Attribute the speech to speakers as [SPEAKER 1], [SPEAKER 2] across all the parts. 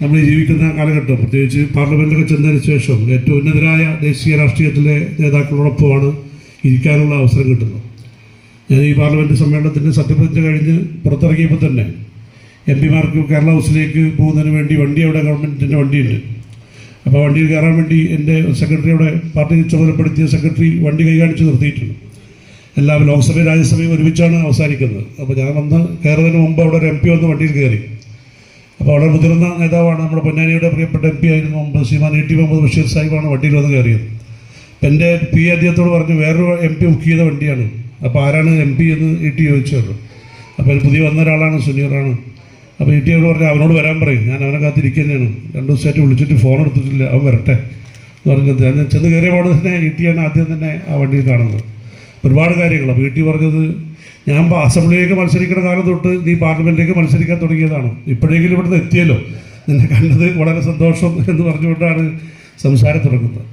[SPEAKER 1] നമ്മൾ ജീവിക്കുന്ന കാലഘട്ടം പ്രത്യേകിച്ച് പാർലമെന്റിലൊക്കെ ചെന്നതിന് ശേഷം ഏറ്റവും ഉന്നതരായ ദേശീയ രാഷ്ട്രീയത്തിലെ നേതാക്കളോടൊപ്പമാണ് ഇരിക്കാനുള്ള അവസരം കിട്ടുന്നത്. ഞാൻ ഈ പാർലമെന്റ് സമ്മേളനത്തിന് സത്യപ്രതിജ്ഞ കഴിഞ്ഞ് പുറത്തിറങ്ങിയപ്പോൾ തന്നെ എം പിമാർക്ക് കേരള ഹൗസിലേക്ക് പോകുന്നതിന് വേണ്ടി വണ്ടി അവിടെ ഗവൺമെന്റിന്റെ വണ്ടിയുണ്ട്. അപ്പോൾ വണ്ടിയിൽ കയറാൻ വേണ്ടി എന്റെ സെക്രട്ടറിയുടെ പാർട്ടി ചുമതലപ്പെടുത്തിയ സെക്രട്ടറി വണ്ടി കൈകാണിച്ച് നിർത്തിയിട്ടുണ്ട്. എല്ലാം ലോക്സഭയും രാജ്യസഭയും ഒരുമിച്ചാണ് അവസാനിക്കുന്നത്. അപ്പോൾ ഞാൻ വന്ന് കയറുന്നതിന് മുമ്പ് അവിടെ ഒരു എം പി വന്ന് വണ്ടിയിൽ കയറി. അപ്പോൾ വളരെ മുതിർന്ന നേതാവാണ് നമ്മുടെ പൊന്നാനിയുടെ പ്രിയപ്പെട്ട എം പി ആയിരുന്നു മുമ്പ് ശ്രീമാൻ ഇ ടി മുഹമ്മദ് ബഷീർ സാഹിബാണ് വണ്ടിയിൽ വന്ന് കയറിയത്. എന്റെ പി അദ്ദേഹത്തോട് പറഞ്ഞു വേറൊരു എം പി ബുക്ക് ചെയ്ത വണ്ടിയാണ്. അപ്പോൾ ആരാണ് എം പി എന്ന് ഇ ടി ചോദിച്ചത് അപ്പോൾ പുതിയ വന്ന ഒരാളാണ് സുനീറാണ് അപ്പോൾ ഇ ടിയോട് പറഞ്ഞു അവനോട് വരാൻ പറയും. ഞാൻ അവനെ കാത്തിരിക്കുന്നതാണ് രണ്ട് ദിവസമായിട്ട് വിളിച്ചിട്ട് ഫോൺ എടുത്തിട്ടില്ല. അവൻ വരട്ടെ. എന്ന് പറഞ്ഞത് ഞാൻ ചെന്ന് കയറിയ പാട് തന്നെ ഇ ടിയാണ് ആദ്യം തന്നെ ആ വണ്ടിയിൽ കാണുന്നത്. ഒരുപാട് കാര്യങ്ങൾ. അപ്പോൾ ഇ ടി പറഞ്ഞത് ഞാൻ അസംബ്ലിയിലേക്ക് മത്സരിക്കുന്ന കാലം തൊട്ട് നീ പാർലമെന്റിലേക്ക് മത്സരിക്കാൻ തുടങ്ങിയതാണ്. ഇപ്പോഴെങ്കിലും ഇവിടുന്ന് എത്തിയല്ലോ. നിന്നെ കണ്ടത് വളരെ സന്തോഷം എന്ന് പറഞ്ഞുകൊണ്ടാണ് സംസാരം തുടങ്ങുന്നത്.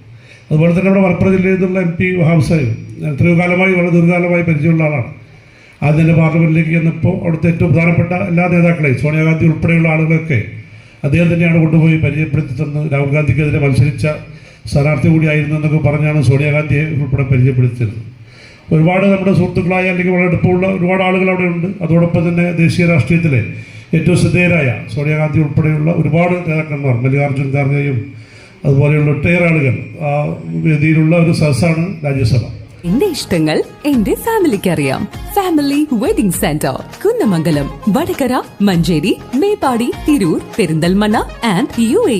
[SPEAKER 1] അതുപോലെ തന്നെ നമ്മുടെ മലപ്പുറം ജില്ലയിൽ നിന്നുള്ള എം പി വഹാബ് സാഹിബ് ഞാൻ എത്രയോ കാലമായി വളരെ ദീർഘകാലമായി പരിചയമുള്ള ആളാണ്. ആദ്യം തന്നെ പാർലമെന്റിലേക്ക് ചെന്നപ്പോൾ അവിടുത്തെ ഏറ്റവും പ്രധാനപ്പെട്ട എല്ലാ നേതാക്കളെയും സോണിയാഗാന്ധി ഉൾപ്പെടെയുള്ള ആളുകളൊക്കെ അദ്ദേഹം തന്നെയാണ് കൊണ്ടുപോയി പരിചയപ്പെടുത്തി തന്ന് രാഹുൽ ഗാന്ധിക്കെതിരെ മത്സരിച്ച സ്ഥാനാർത്ഥി കൂടിയായിരുന്നു എന്നൊക്കെ പറഞ്ഞാണ് സോണിയാഗാന്ധിയെ ഉൾപ്പെടെ പരിചയപ്പെടുത്തിയത്. ഒരുപാട് നമ്മുടെ സുഹൃത്തുക്കളായ അല്ലെങ്കിൽ വളരെ എടുപ്പമുള്ള ഒരുപാട് ആളുകൾ അവിടെ ഉണ്ട്. അതോടൊപ്പം തന്നെ ദേശീയ രാഷ്ട്രീയത്തിലെ ഏറ്റവും ശ്രദ്ധേയരായ സോണിയാഗാന്ധി ഉൾപ്പെടെയുള്ള ഒരുപാട് നേതാക്കന്മാർ മല്ലികാർജുൻ ഖാർഗെയും അതുപോലെയുള്ള ഒട്ടേറെ ആളുകൾ ആ വേദിയിലുള്ള ഒരു സദസ്സാണ് രാജ്യസഭ.
[SPEAKER 2] എന്റെ ഇഷ്ടങ്ങൾ എന്റെ ഫാമിലിക്ക് അറിയാം family wedding centre Kunnamangalam Vadakara Manjeri Meppadi Tirur Perinthalmanna and U A.